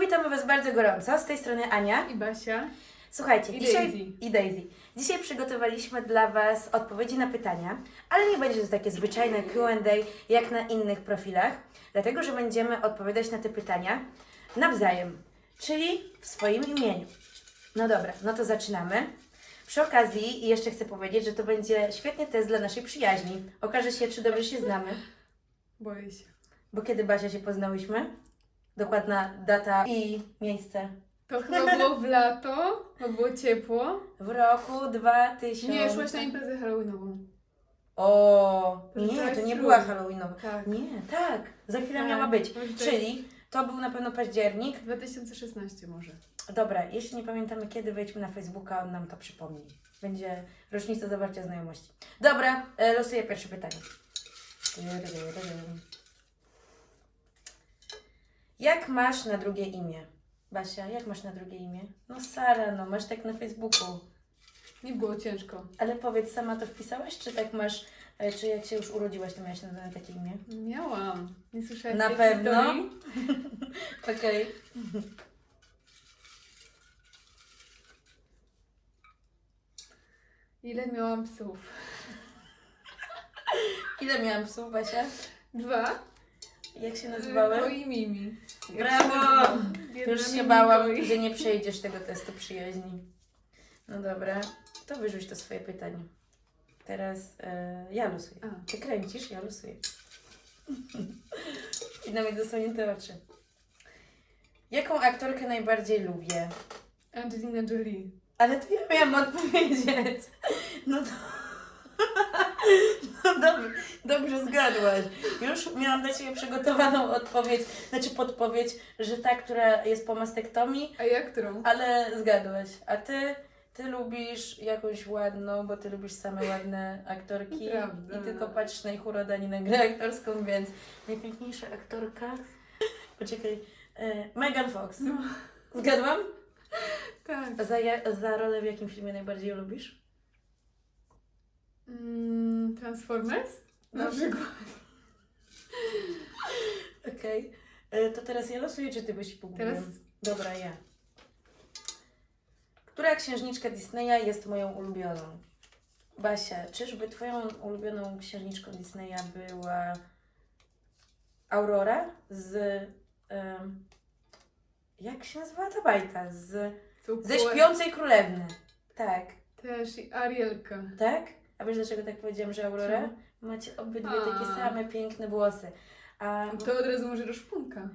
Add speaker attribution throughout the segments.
Speaker 1: Witamy Was bardzo gorąco. Z tej strony Ania.
Speaker 2: I Basia.
Speaker 1: Słuchajcie,
Speaker 2: I
Speaker 1: dzisiaj
Speaker 2: Daisy.
Speaker 1: i Daisy. Dzisiaj przygotowaliśmy dla Was odpowiedzi na pytania, ale nie będzie to takie zwyczajne Q&A jak na innych profilach, dlatego że będziemy odpowiadać na te pytania nawzajem, czyli w swoim imieniu. No dobra, no to zaczynamy. Przy okazji jeszcze chcę powiedzieć, że to będzie świetny test dla naszej przyjaźni. Okaże się, czy dobrze się znamy.
Speaker 2: Boję się.
Speaker 1: Bo kiedy Basia się poznałyśmy? Dokładna data i miejsce.
Speaker 2: To chyba było w lato, bo było ciepło.
Speaker 1: W roku 2000.
Speaker 2: Nie, szłaś na imprezę halloweenową.
Speaker 1: O, nie,
Speaker 2: to
Speaker 1: nie była Halloweenowa.
Speaker 2: Tak.
Speaker 1: Nie, tak, za chwilę
Speaker 2: Tak.
Speaker 1: miała być.
Speaker 2: To
Speaker 1: Czyli to był na pewno październik.
Speaker 2: 2016 może.
Speaker 1: Dobra, jeśli nie pamiętamy kiedy, wejdźmy na Facebooka, on nam to przypomni. Będzie rocznica zawarcia znajomości. Dobra, e, losuję pierwsze pytanie. Jak masz na drugie imię? Basia, jak masz na drugie imię? No Sara, no masz tak na Facebooku.
Speaker 2: Nie było ciężko.
Speaker 1: Ale powiedz, sama to wpisałaś, czy tak masz, e, czy jak się już urodziłaś, to miałaś na takie imię?
Speaker 2: Miałam. Nie słyszałeś
Speaker 1: Na pewno. Okej.
Speaker 2: Ile miałam psów?
Speaker 1: Ile miałam psów, Basia?
Speaker 2: Dwa.
Speaker 1: Jak się
Speaker 2: Ko
Speaker 1: nazywały?
Speaker 2: i Mimi. Jak
Speaker 1: Brawo! Już się bałam,
Speaker 2: Koi.
Speaker 1: że nie przejdziesz tego testu przyjaźni. No dobra, to wyrzuć to swoje pytanie. Teraz e, ja losuję.
Speaker 2: A.
Speaker 1: Ty kręcisz, ja losuję. I na mnie zasłonięte oczy. Jaką aktorkę najbardziej lubię?
Speaker 2: Angelina Jolie.
Speaker 1: Ale to ja miałam odpowiedzieć. No to... No dobrze, dobrze zgadłaś. Już miałam dla Ciebie przygotowaną odpowiedź, znaczy podpowiedź, że ta, która jest po mastektomii,
Speaker 2: A ja którą?
Speaker 1: ale zgadłaś. A Ty, Ty lubisz jakąś ładną, bo Ty lubisz same ładne aktorki
Speaker 2: Prawda.
Speaker 1: i tylko patrzysz na ich na grę aktorską, więc najpiękniejsza aktorka... Poczekaj, e, Megan Fox.
Speaker 2: No.
Speaker 1: Zgadłam?
Speaker 2: Tak.
Speaker 1: Za, ja- za rolę w jakim filmie najbardziej lubisz?
Speaker 2: Mm, Transformers? Na
Speaker 1: No.
Speaker 2: przykład.
Speaker 1: Okej. E, To teraz ja losuję, czy ty byś pogubiłem?
Speaker 2: Teraz
Speaker 1: Dobra, ja. Która księżniczka Disneya jest moją ulubioną? Basia, czyżby twoją ulubioną księżniczką Disneya była Aurora z... em, jak się nazywa ta bajka? Z, ze Śpiącej Królewny. Tak.
Speaker 2: Też i Arielka.
Speaker 1: Tak? A wiesz dlaczego tak powiedziałam, że Aurora? Macie obydwie takie
Speaker 2: A.
Speaker 1: same piękne włosy. A
Speaker 2: To od razu może do szpunka.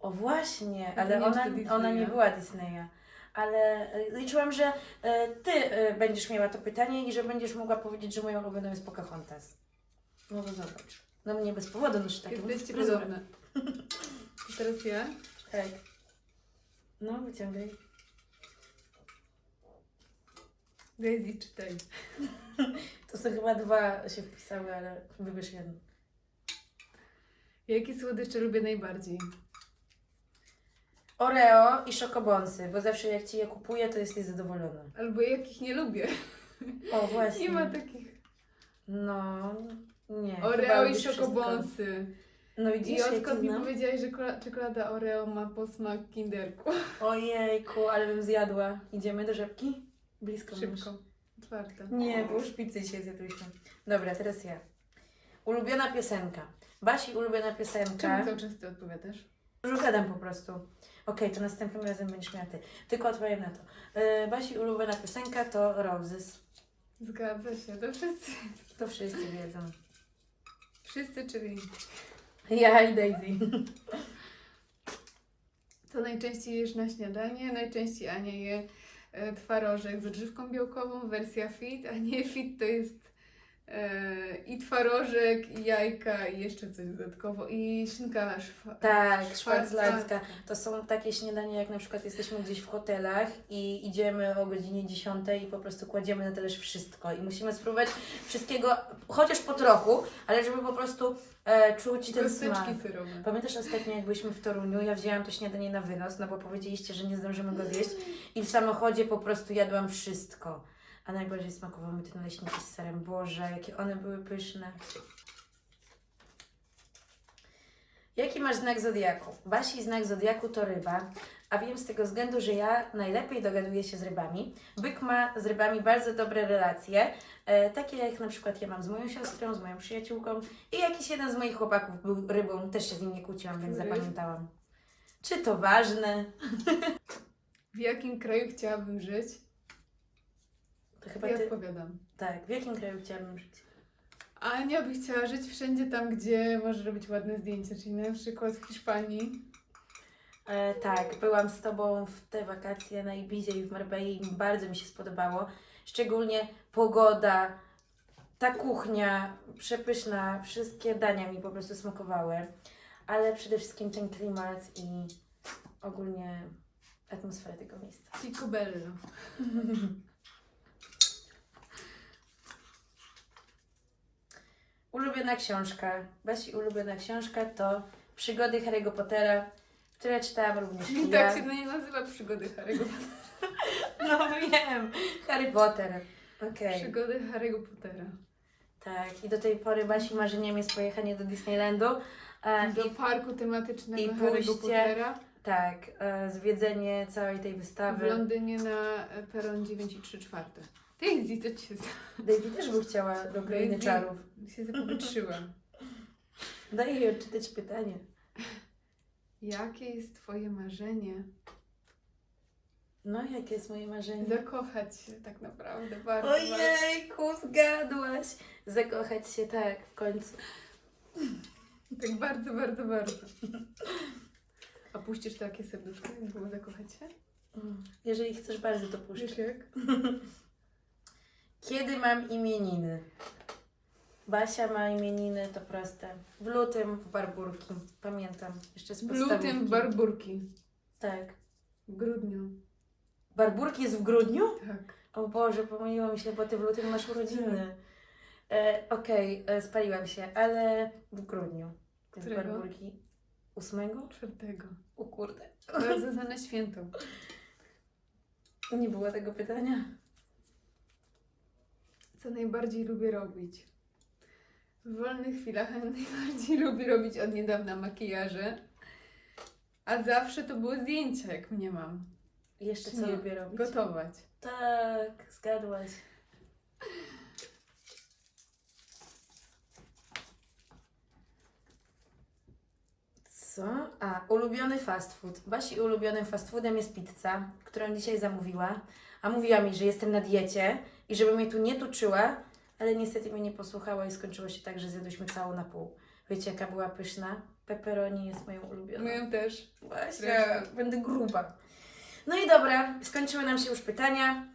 Speaker 1: O właśnie,
Speaker 2: Ja
Speaker 1: ale
Speaker 2: nie wiem,
Speaker 1: ona, ona nie była Disneya. Ale e, liczyłam, że e, ty e, będziesz miała to pytanie i że będziesz mogła powiedzieć, że moją ulubioną jest Pocahontas. No to zobacz. No mnie bez powodu noszę taką
Speaker 2: Jesteście podobne. To teraz ja.
Speaker 1: Tak. No, wyciągaj.
Speaker 2: Daisy, czytaj.
Speaker 1: To są chyba dwa się wpisały, ale wybierz jedno.
Speaker 2: Jakie słodycze lubię najbardziej?
Speaker 1: Oreo i szokobonsy, bo zawsze jak ci je kupuję, to jesteś zadowolona.
Speaker 2: Albo jakich nie lubię.
Speaker 1: O, właśnie.
Speaker 2: Nie ma takich.
Speaker 1: No, nie.
Speaker 2: Oreo i
Speaker 1: wszystko.
Speaker 2: szokobonsy.
Speaker 1: No
Speaker 2: I
Speaker 1: widzisz, jak
Speaker 2: odkąd mi powiedziałaś, że kola- czekolada Oreo ma posmak kinderku.
Speaker 1: Ojejku, ale bym zjadła. Idziemy do rzepki? Blisko masz.
Speaker 2: Szybko. Czwarta.
Speaker 1: Nie, bo już pizzy dzisiaj zjadłyśmy. Dobra, teraz ja. Ulubiona piosenka. Basi ulubiona piosenka.
Speaker 2: Czemu cały czas ty odpowiadasz?
Speaker 1: Już gadam po prostu. Okej, to następnym razem będziesz miała ty. Tylko odpowiem na to. Yy, Basi ulubiona piosenka to Roses.
Speaker 2: Zgadza się, to wszyscy.
Speaker 1: To wszyscy wiedzą.
Speaker 2: Wszyscy, czyli
Speaker 1: Ja i Daisy.
Speaker 2: co najczęściej jesz na śniadanie? Najczęściej Ania je e, twarożek z odżywką białkową, wersja fit, a nie fit to jest e, i twarożek, i jajka, i jeszcze coś dodatkowo, i szynka szwa,
Speaker 1: Tak, szwarclacka. To są takie śniadania, jak na przykład jesteśmy gdzieś w hotelach i idziemy o godzinie 10 i po prostu kładziemy na talerz wszystko i musimy spróbować wszystkiego, chociaż po trochu, ale żeby po prostu e, czuć ten smak.
Speaker 2: Serowe.
Speaker 1: Pamiętasz ostatnio, jak byliśmy w Toruniu, ja wzięłam to śniadanie na wynos, no bo powiedzieliście, że nie zdążymy go zjeść i w samochodzie po prostu jadłam wszystko. A najbardziej smakowały mi te naleśniki z serem. Boże, jakie one były pyszne. Jaki masz znak zodiaku? Basi znak zodiaku to ryba, a wiem z tego względu, że ja najlepiej dogaduję się z rybami. Byk ma z rybami bardzo dobre relacje, e, takie jak na przykład ja mam z moją siostrą, z moją przyjaciółką i jakiś jeden z moich chłopaków był rybą, też się z nim nie kłóciłam, więc zapamiętałam. Czy to ważne?
Speaker 2: W jakim kraju chciałabym żyć?
Speaker 1: To chyba
Speaker 2: Ja
Speaker 1: ty...
Speaker 2: odpowiadam.
Speaker 1: Tak, w jakim kraju chciałabym żyć?
Speaker 2: Ania by chciała żyć wszędzie tam, gdzie może robić ładne zdjęcia, czyli na przykład w Hiszpanii.
Speaker 1: E, tak, byłam z Tobą w te wakacje na Ibizie i w Marbei i bardzo mi się spodobało. Szczególnie pogoda, ta kuchnia przepyszna, wszystkie dania mi po prostu smakowały. Ale przede wszystkim ten klimat i ogólnie atmosfera tego miejsca.
Speaker 2: Picobello.
Speaker 1: Ulubiona książka. Basi ulubiona książka to Przygody Harry'ego Pottera, które czytałam również
Speaker 2: I
Speaker 1: ja.
Speaker 2: tak się to nie nazywa przygody Harry'ego
Speaker 1: No wiem, Harry Potter. Okej.
Speaker 2: Przygody Harry'ego Pottera.
Speaker 1: Tak, i do tej pory Basi marzeniem jest pojechanie do Disneylandu. E,
Speaker 2: Do
Speaker 1: I
Speaker 2: parku tematycznego
Speaker 1: i
Speaker 2: Harry'ego
Speaker 1: pójście
Speaker 2: Pottera
Speaker 1: tak, e, zwiedzenie całej tej
Speaker 2: w
Speaker 1: wystawy.
Speaker 2: Londynie na e, peron 9 i 3 czwarte. Daisy, co ci się stało?
Speaker 1: Daisy też by chciała do Krainy
Speaker 2: Daisy.
Speaker 1: Czarów.
Speaker 2: się zapowietrzyłam.
Speaker 1: Daj jej odczytać pytanie.
Speaker 2: Jakie jest twoje marzenie?
Speaker 1: No, jakie jest moje marzenie?
Speaker 2: Zakochać się tak naprawdę bardzo. bardzo.
Speaker 1: Ojejku, zgadłaś! Zakochać się tak w końcu.
Speaker 2: Tak bardzo, bardzo, bardzo. A puścisz takie serduszko, jak było zakochać się?
Speaker 1: Mm, Jeżeli chcesz bardzo, to puszczę.
Speaker 2: Wiesz jak?
Speaker 1: Kiedy mam imieniny? Basia ma imieniny, to proste. W lutym w Barburki. Pamiętam. Jeszcze z
Speaker 2: W
Speaker 1: podstawówki.
Speaker 2: lutym w Barburki.
Speaker 1: Tak.
Speaker 2: W grudniu.
Speaker 1: Barburki jest w grudniu?
Speaker 2: Tak.
Speaker 1: O Boże, pomyliło mi się, bo ty w lutym masz urodziny. E, Okej, e, spaliłam się, ale w grudniu. Więc
Speaker 2: Którego?
Speaker 1: Barburki. Ósmego?
Speaker 2: Czwartego.
Speaker 1: O kurde.
Speaker 2: Bardzo znane święto.
Speaker 1: Nie było tego pytania.
Speaker 2: Co najbardziej lubię robić? W wolnych chwilach najbardziej lubię robić od niedawna makijaże. A zawsze to były zdjęcia, jak mnie mam.
Speaker 1: I Jeszcze co
Speaker 2: Nie,
Speaker 1: lubię robić?
Speaker 2: Gotować.
Speaker 1: Tak, zgadłaś. Co? A, ulubiony fast food. Basi ulubionym fast foodem jest pizza, którą dzisiaj zamówiła. A mówiła mi, że jestem na diecie i żeby mnie tu nie tuczyła, ale niestety mnie nie posłuchała i skończyło się tak, że zjadłyśmy całą na pół. Wiecie, jaka była pyszna? Pepperoni jest moją ulubioną.
Speaker 2: Moją też.
Speaker 1: Właśnie,
Speaker 2: Zresztą.
Speaker 1: będę gruba. No i dobra, skończyły nam się już pytania.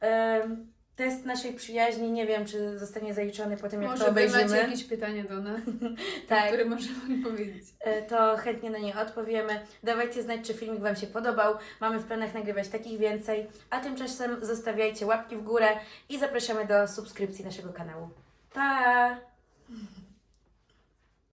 Speaker 1: Em, test naszej przyjaźni, nie wiem, czy zostanie zaliczony po tym, jak to
Speaker 2: Może macie
Speaker 1: obejrzymy.
Speaker 2: jakieś pytania do nas,
Speaker 1: Tak,
Speaker 2: które możemy odpowiedzieć.
Speaker 1: e, to chętnie na nie odpowiemy. Dawajcie znać, czy filmik Wam się podobał. Mamy w planach nagrywać takich więcej. A tymczasem zostawiajcie łapki w górę i zapraszamy do subskrypcji naszego kanału. Pa!